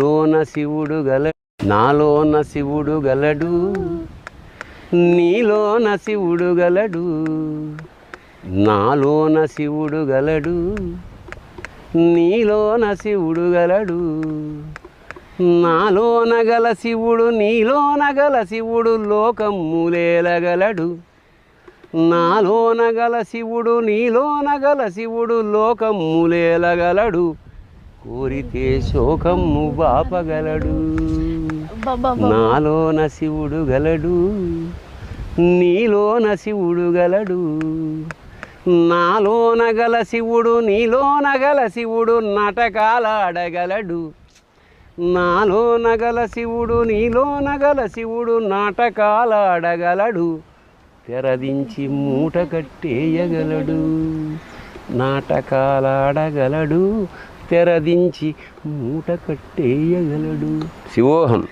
లోన శివుడు గల నాలోన శివుడు గలడు. నీలోన శివుడు గలడు. నాలోన శివుడు గలడు. నీలోన శివుడు గలడు. నాలోన గల శివుడు నీలోన గల శివుడు లోకమ్ములేలగలడు నాలోన గల శివుడు నీలోన గల శివుడు లోకమ్ములేలగలడు కోరితే శోకమ్ము బాపగలడు నాలోన శివుడు గలడు. నీలోన శివుడు గలడు. నాలోన గల శివుడు నీలోన గల శివుడు నాటకాలాడగలడు. నాలోన గల శివుడు నీలోన గల శివుడు నాటకాలాడగలడు. తెరదించి మూట కట్టేయగలడు. నాటకాలాడగలడు. తెరదించి మూట కట్టేయగలడు. శివోహం.